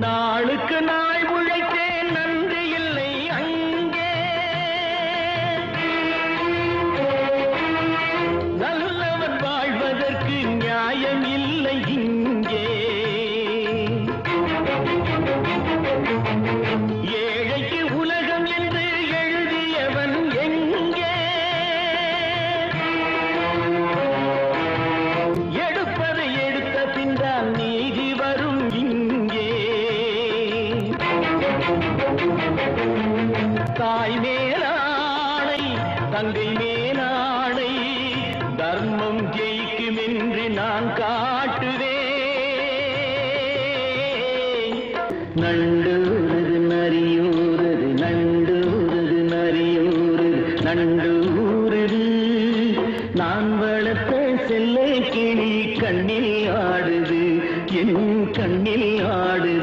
நாளுக்கு நாள் உழைத்தேன் நன்றி இல்லை அங்கே. நல்லவன் வாழ்வதற்கு நியாயம் இல்லை இங்கே. தாய் மேலாடை தங்கை மேலாடை தர்மம் ஜெயிக்கும் என்று நான் காட்டுவேன். நண்டூரது நரியூரது நண்டூரது நரியூரது நண்டூரது நான் வளர்த்த செல்லை கிளி கண்ணில் ஆடுது என் கண்ணில் ஆடுது.